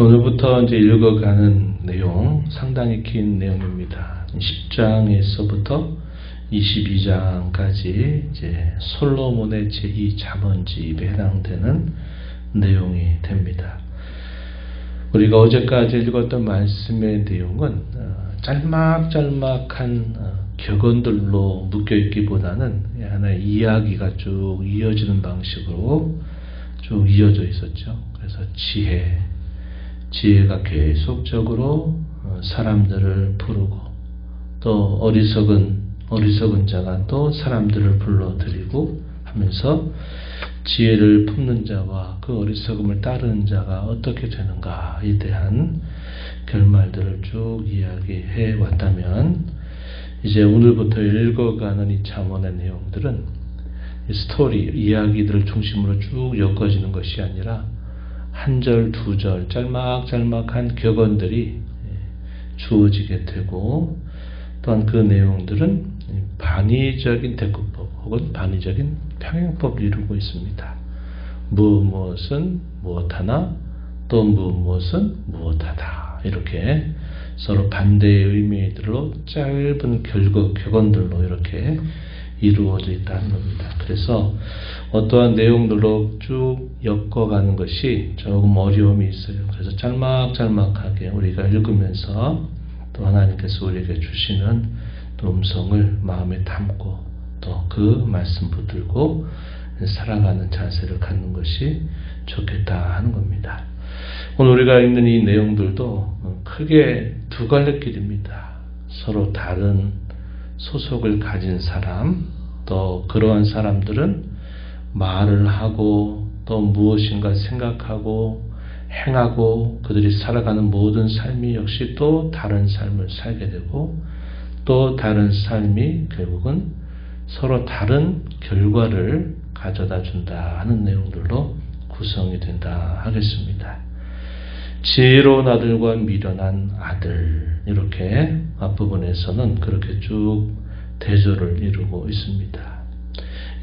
오늘부터 이제 읽어가는 내용 상당히 긴 내용입니다. 10장에서부터 22장까지 이제 솔로몬의 제2 잠언집에 해당되는 내용이 됩니다. 우리가 어제까지 읽었던 말씀의 내용은 어, 짤막짤막한 어, 격언들로 묶여 있기보다는 하나의 이야기가 쭉 이어지는 방식으로 쭉 이어져 있었죠. 그래서 지혜, 지혜가 계속적으로 어, 사람들을 부르고 또 어리석은 어리석은 자가 또 사람들을 불러들이고 하면서 지혜를 품는 자와 그 어리석음을 따르는 자가 어떻게 되는가에 대한 결말들을 쭉 이야기해 왔다면 이제 오늘부터 읽어가는 이 잠언의 내용들은 이 스토리 이야기들을 중심으로 쭉 엮어지는 것이 아니라 한 절, 두 절, 짤막짤막한 격언들이 주어지게 되고 또한 그 내용들은 반의적인 대꾸법 혹은 반의적인 평행법을 이루고 있습니다. 무엇 무엇은 무엇하나 또 무엇 무엇은 무엇하다 이렇게 서로 반대의 의미들로 짧은 결국 격언들로 이렇게 이루어져 있다는 겁니다. 그래서 어떠한 내용들로 쭉 엮어가는 것이 조금 어려움이 있어요. 그래서 짤막짤막하게 우리가 읽으면서 또 하나님께서 우리에게 주시는 또 음성을 마음에 담고 또 그 말씀 붙들고 살아가는 자세를 갖는 것이 좋겠다 하는 겁니다. 오늘 우리가 읽는 이 내용들도 크게 두 갈래 길입니다. 서로 다른 소속을 가진 사람, 또 그러한 사람들은 말을 하고 또 무엇인가 생각하고 행하고 그들이 살아가는 모든 삶이 역시 또 다른 삶을 살게 되고 또 다른 삶이 결국은 서로 다른 결과를 가져다 준다 하는 내용들로 구성이 된다 하겠습니다. 지혜로운 아들과 미련한 아들 이렇게 앞부분에서는 그렇게 쭉 대조를 이루고 있습니다.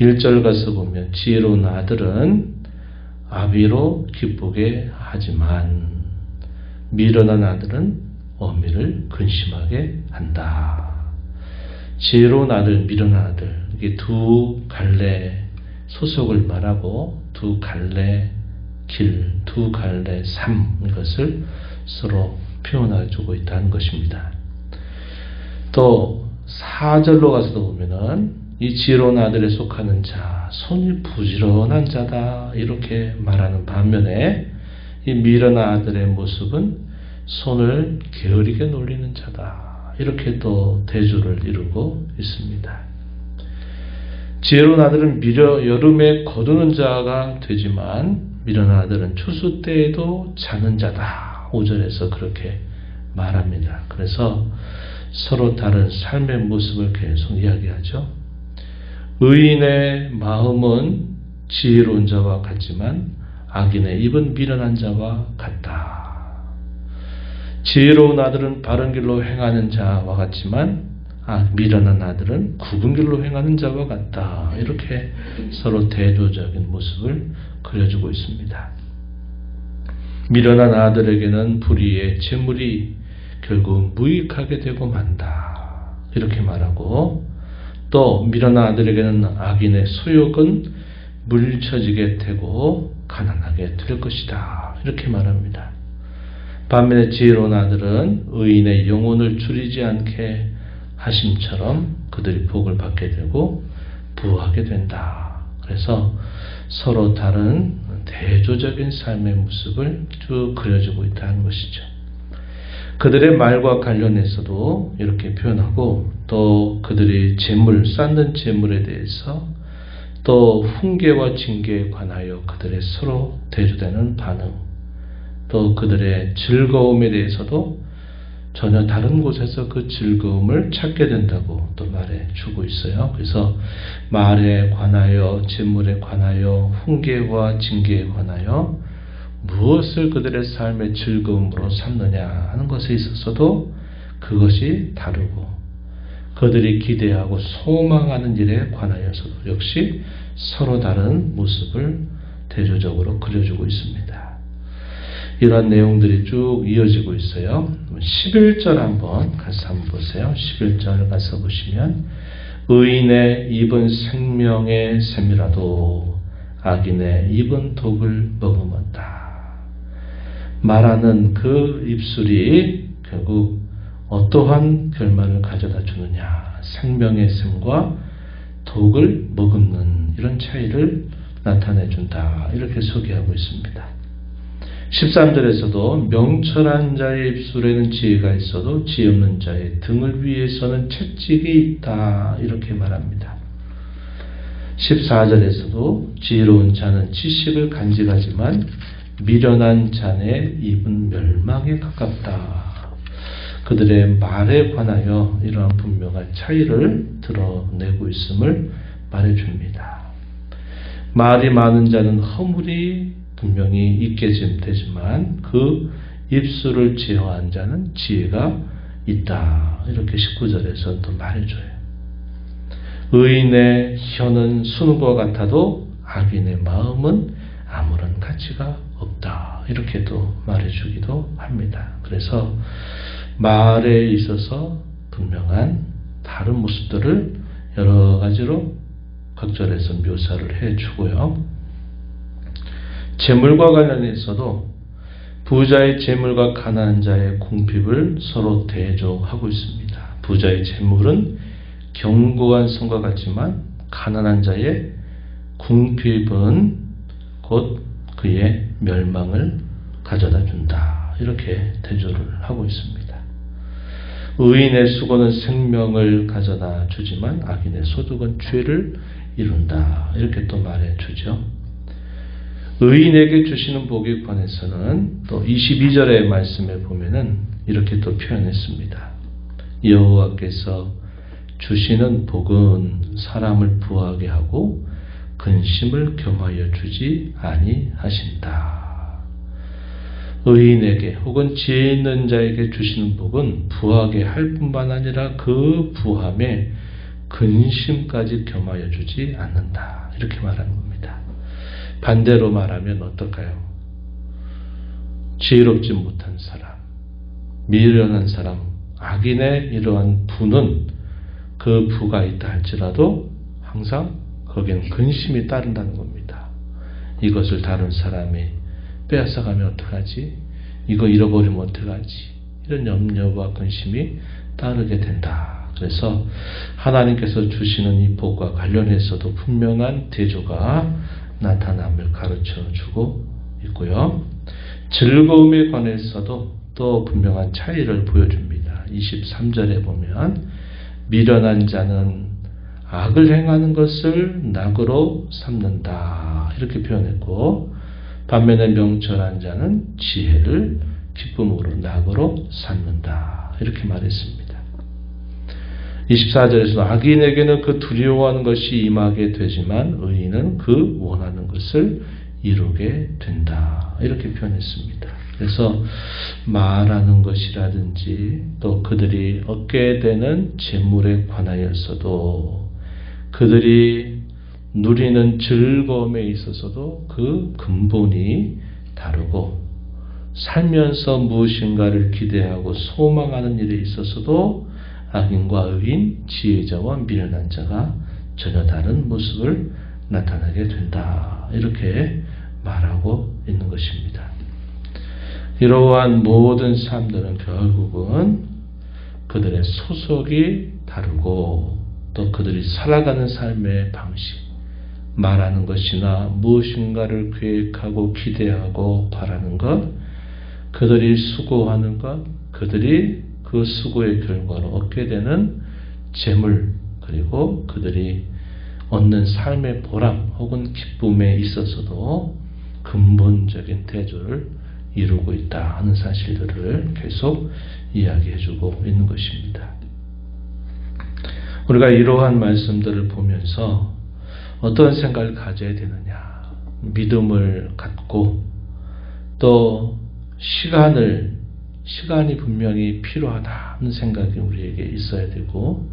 1절 가서 보면 지혜로운 아들은 아비로 기쁘게 하지만 미련한 아들은 어미를 근심하게 한다. 지혜로운 아들, 미련한 아들 이게 두 갈래 소속을 말하고 두 갈래 길, 두 갈래 삶 이것을 서로 표현해 주고 있다는 것입니다. 또 4절로 가서도 보면은 이 지혜로운 아들에 속하는 자, 손이 부지런한 자다 이렇게 말하는 반면에 이 미련한 아들의 모습은 손을 게으르게 놀리는 자다 이렇게 또 대조를 이루고 있습니다. 지혜로운 아들은 미려 여름에 거두는 자가 되지만 미련한 아들은 추수 때에도 자는 자다. 5절에서 그렇게 말합니다. 그래서 서로 다른 삶의 모습을 계속 이야기하죠. 의인의 마음은 지혜로운 자와 같지만 악인의 입은 미련한 자와 같다. 지혜로운 아들은 바른 길로 행하는 자와 같지만 아, 미련한 아들은 굽은 길로 행하는 자와 같다. 이렇게 서로 대조적인 모습을 그려주고 있습니다. 미련한 아들에게는 불의의 재물이 결국 무익하게 되고 만다. 이렇게 말하고 또 미련한 아들에게는 악인의 소욕은 물쳐지게 되고 가난하게 될 것이다. 이렇게 말합니다. 반면에 지혜로운 아들은 의인의 영혼을 줄이지 않게 하심처럼 그들이 복을 받게 되고 부하게 된다. 그래서 서로 다른 대조적인 삶의 모습을 쭉 그려주고 있다는 것이죠. 그들의 말과 관련해서도 이렇게 표현하고 또 그들이 재물, 쌓는 재물에 대해서 또 훈계와 징계에 관하여 그들의 서로 대조되는 반응 또 그들의 즐거움에 대해서도 전혀 다른 곳에서 그 즐거움을 찾게 된다고 또 말해 주고 있어요. 그래서 말에 관하여, 재물에 관하여, 훈계와 징계에 관하여 무엇을 그들의 삶의 즐거움으로 삼느냐 하는 것에 있어서도 그것이 다르고 그들이 기대하고 소망하는 일에 관하여서도 역시 서로 다른 모습을 대조적으로 그려주고 있습니다. 이러한 내용들이 쭉 이어지고 있어요. 11절 한번 가서 한번 보세요. 11절 가서 보시면 의인의 입은 생명의 샘이라도 악인의 입은 독을 머금었다. 말하는 그 입술이 결국 어떠한 결말을 가져다 주느냐. 생명의 샘과 독을 머금는 이런 차이를 나타내 준다. 이렇게 소개하고 있습니다. 13절에서도 명철한 자의 입술에는 지혜가 있어도 지혜 없는 자의 등을 위해서는 채찍이 있다. 이렇게 말합니다. 14절에서도 지혜로운 자는 지식을 간직하지만 미련한 자의 입은 멸망에 가깝다. 그들의 말에 관하여 이러한 분명한 차이를 드러내고 있음을 말해줍니다. 말이 많은 자는 허물이 분명히 있게 되지만 그 입술을 제어한 자는 지혜가 있다. 이렇게 19절에서 또 말해줘요. 의인의 혀는 수능과 같아도 악인의 마음은 아무런 가치가 없다. 이렇게도 말해주기도 합니다. 그래서 말에 있어서 분명한 다른 모습들을 여러 가지로 각절에서 묘사를 해주고요. 재물과 관련해서도 부자의 재물과 가난한 자의 궁핍을 서로 대조하고 있습니다. 부자의 재물은 견고한 성과 같지만 가난한 자의 궁핍은 곧 그의 멸망을 가져다 준다. 이렇게 대조를 하고 있습니다. 의인의 수고는 생명을 가져다 주지만 악인의 소득은 죄를 이룬다. 이렇게 또 말해 주죠. 의인에게 주시는 복에 관해서는 또 22절의 말씀에 보면은 이렇게 또 표현했습니다. 여호와께서 주시는 복은 사람을 부하게 하고 근심을 겸하여 주지 아니하신다. 의인에게 혹은 지혜 있는 자에게 주시는 복은 부하게 할 뿐만 아니라 그 부함에 근심까지 겸하여 주지 않는다. 이렇게 말하는 겁니다. 반대로 말하면 어떨까요? 지혜롭지 못한 사람, 미련한 사람, 악인의 이러한 부는 그 부가 있다 할지라도 항상 거기는 근심이 따른다는 겁니다. 이것을 다른 사람이 빼앗아가면 어떡하지? 이거 잃어버리면 어떡하지? 이런 염려와 근심이 따르게 된다. 그래서 하나님께서 주시는 이 복과 관련해서도 분명한 대조가 나타남을 가르쳐 주고 있고요. 즐거움에 관해서도 또 분명한 차이를 보여줍니다. 23절에 보면 미련한 자는 악을 행하는 것을 낙으로 삼는다. 이렇게 표현했고 반면에 명철한 자는 지혜를 기쁨으로 낙으로 삼는다. 이렇게 말했습니다. 24절에서 악인에게는 그 두려워하는 것이 임하게 되지만 의인은 그 원하는 것을 이루게 된다. 이렇게 표현했습니다. 그래서 말하는 것이라든지 또 그들이 얻게 되는 재물에 관하여서도 그들이 누리는 즐거움에 있어서도 그 근본이 다르고 살면서 무엇인가를 기대하고 소망하는 일에 있어서도 악인과 의인, 지혜자와 미련한 자가 전혀 다른 모습을 나타나게 된다. 이렇게 말하고 있는 것입니다. 이러한 모든 사람들은 결국은 그들의 소속이 다르고 또 그들이 살아가는 삶의 방식, 말하는 것이나 무엇인가를 계획하고 기대하고 바라는 것, 그들이 수고하는 것, 그들이 그 수고의 결과로 얻게 되는 재물, 그리고 그들이 얻는 삶의 보람 혹은 기쁨에 있어서도 근본적인 대조를 이루고 있다 하는 사실들을 계속 이야기해 주고 있는 것입니다. 우리가 이러한 말씀들을 보면서 어떤 생각을 가져야 되느냐. 믿음을 갖고 또 시간을, 시간이 분명히 필요하다는 생각이 우리에게 있어야 되고,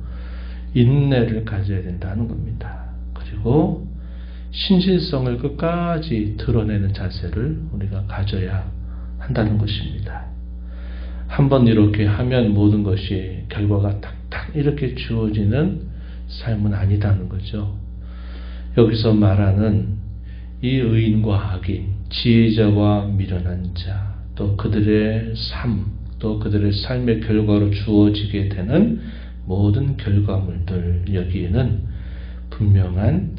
인내를 가져야 된다는 겁니다. 그리고 신실성을 끝까지 드러내는 자세를 우리가 가져야 한다는 것입니다. 한번 이렇게 하면 모든 것이 결과가 탁탁 이렇게 주어지는 삶은 아니다는 거죠. 여기서 말하는 이 의인과 악인, 지혜자와 미련한 자, 또 그들의 삶, 또 그들의 삶의 결과로 주어지게 되는 모든 결과물들 여기에는 분명한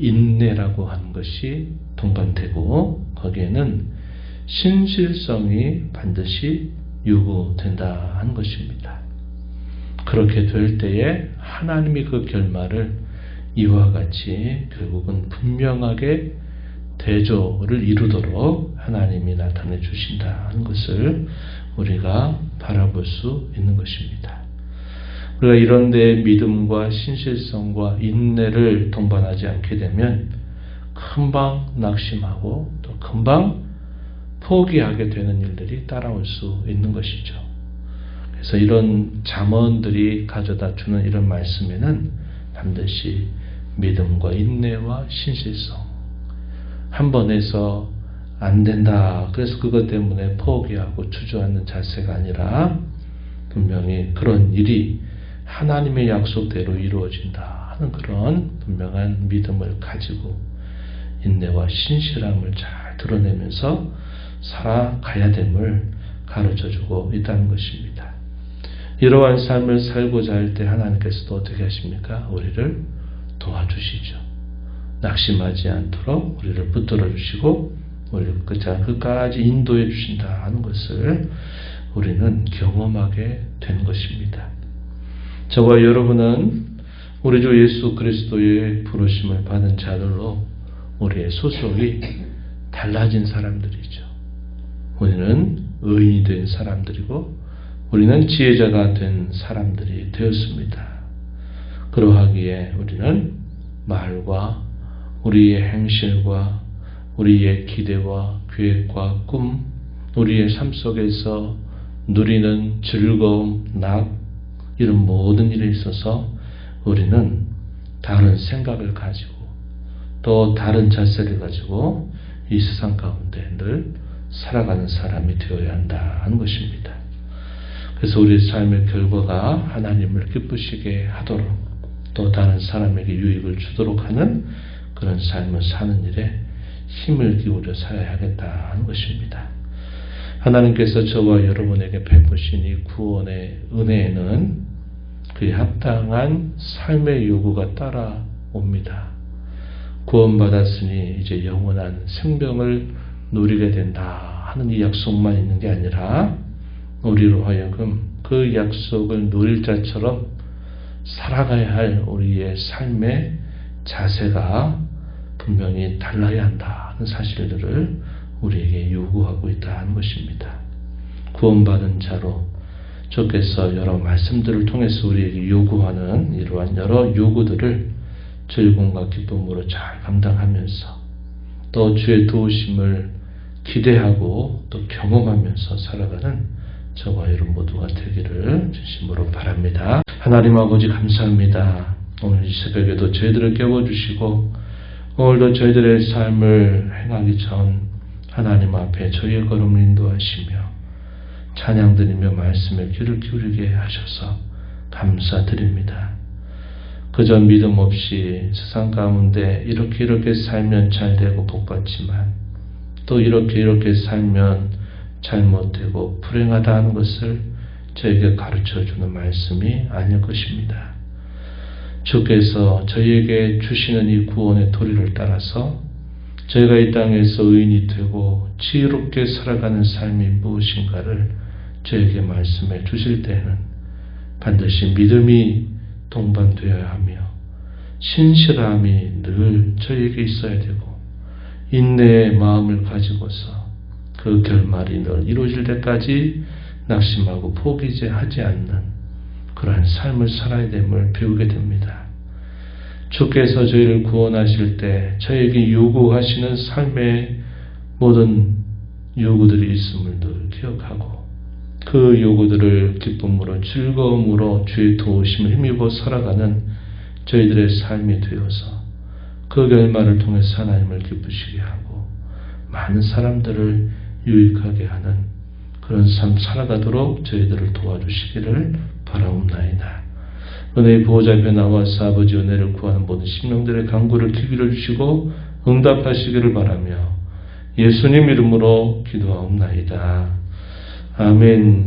인내라고 하는 것이 동반되고 거기에는 신실성이 반드시 요구된다 하는 것입니다. 그렇게 될 때에 하나님이 그 결말을 이와 같이 결국은 분명하게 대조를 이루도록 하나님이 나타내 주신다 하는 것을 우리가 바라볼 수 있는 것입니다. 우리가 이런 데 믿음과 신실성과 인내를 동반하지 않게 되면 금방 낙심하고 또 금방 포기하게 되는 일들이 따라올 수 있는 것이죠. 그래서 이런 잠언들이 가져다 주는 이런 말씀에는 반드시 믿음과 인내와 신실성 한 번에서 안 된다. 그래서 그것 때문에 포기하고 주저하는 자세가 아니라 분명히 그런 일이 하나님의 약속대로 이루어진다 하는 그런 분명한 믿음을 가지고 인내와 신실함을 잘 드러내면서 살아가야 됨을 가르쳐 주고 있다는 것입니다. 이러한 삶을 살고자 할 때 하나님께서도 어떻게 하십니까? 우리를 도와주시죠. 낙심하지 않도록 우리를 붙들어 주시고 우리를 끝까지 인도해 주신다 하는 것을 우리는 경험하게 된 것입니다. 저와 여러분은 우리 주 예수 그리스도의 부르심을 받은 자들로 우리의 소속이 달라진 사람들이죠. 우리는 의인이 된 사람들이고 우리는 지혜자가 된 사람들이 되었습니다. 그러하기에 우리는 말과 우리의 행실과 우리의 기대와 계획과 꿈, 우리의 삶 속에서 누리는 즐거움, 낙, 이런 모든 일에 있어서 우리는 다른 생각을 가지고 또 다른 자세를 가지고 이 세상 가운데 늘 살아가는 사람이 되어야 한다는 것입니다. 그래서 우리 삶의 결과가 하나님을 기쁘시게 하도록 또 다른 사람에게 유익을 주도록 하는 그런 삶을 사는 일에 힘을 기울여 살아야겠다 하는 것입니다. 하나님께서 저와 여러분에게 베푸신 이 구원의 은혜에는 그에 합당한 삶의 요구가 따라옵니다. 구원받았으니 이제 영원한 생명을 누리게 된다 하는 이 약속만 있는 게 아니라 우리로 하여금 그 약속을 누릴 자처럼 살아가야 할 우리의 삶의 자세가 분명히 달라야 한다는 사실들을 우리에게 요구하고 있다는 것입니다. 구원받은 자로 주께서 여러 말씀들을 통해서 우리에게 요구하는 이러한 여러 요구들을 즐거움과 기쁨으로 잘 감당하면서 또 주의 도우심을 기대하고 또 경험하면서 살아가는 저와 여러분 모두가 되기를 진심으로 바랍니다. 하나님 아버지 감사합니다. 오늘 이 새벽에도 저희들을 깨워주시고 오늘도 저희들의 삶을 행하기 전 하나님 앞에 저희의 걸음을 인도하시며 찬양 드리며 말씀에 귀를 기울이게 하셔서 감사드립니다. 그저 믿음 없이 세상 가운데 이렇게 이렇게 살면 잘 되고 복받지만 또 이렇게 이렇게 살면 잘못되고 불행하다 하는 것을 저에게 가르쳐 주는 말씀이 아닐 것입니다. 주께서 저희에게 주시는 이 구원의 도리를 따라서 저희가 이 땅에서 의인이 되고 지혜롭게 살아가는 삶이 무엇인가를 저에게 말씀해 주실 때에는 반드시 믿음이 동반되어야 하며 신실함이 늘 저에게 있어야 되고 인내의 마음을 가지고서 그 결말이 늘 이루어질 때까지 낙심하고 포기지 하지 않는 그러한 삶을 살아야 됨을 배우게 됩니다. 주께서 저희를 구원하실 때 저에게 요구하시는 삶의 모든 요구들이 있음을 늘 기억하고 그 요구들을 기쁨으로 즐거움으로 주의 도우심을 힘입어 살아가는 저희들의 삶이 되어서 그 결말을 통해서 하나님을 기쁘시게 하고 많은 사람들을 유익하게 하는 그런 삶 살아가도록 저희들을 도와주시기를 바라옵나이다. 은혜의 보호자 앞에 나와서 아버지 은혜를 구하는 모든 심령들의 간구를 기울여 주시고 응답하시기를 바라며 예수님 이름으로 기도하옵나이다. 아멘.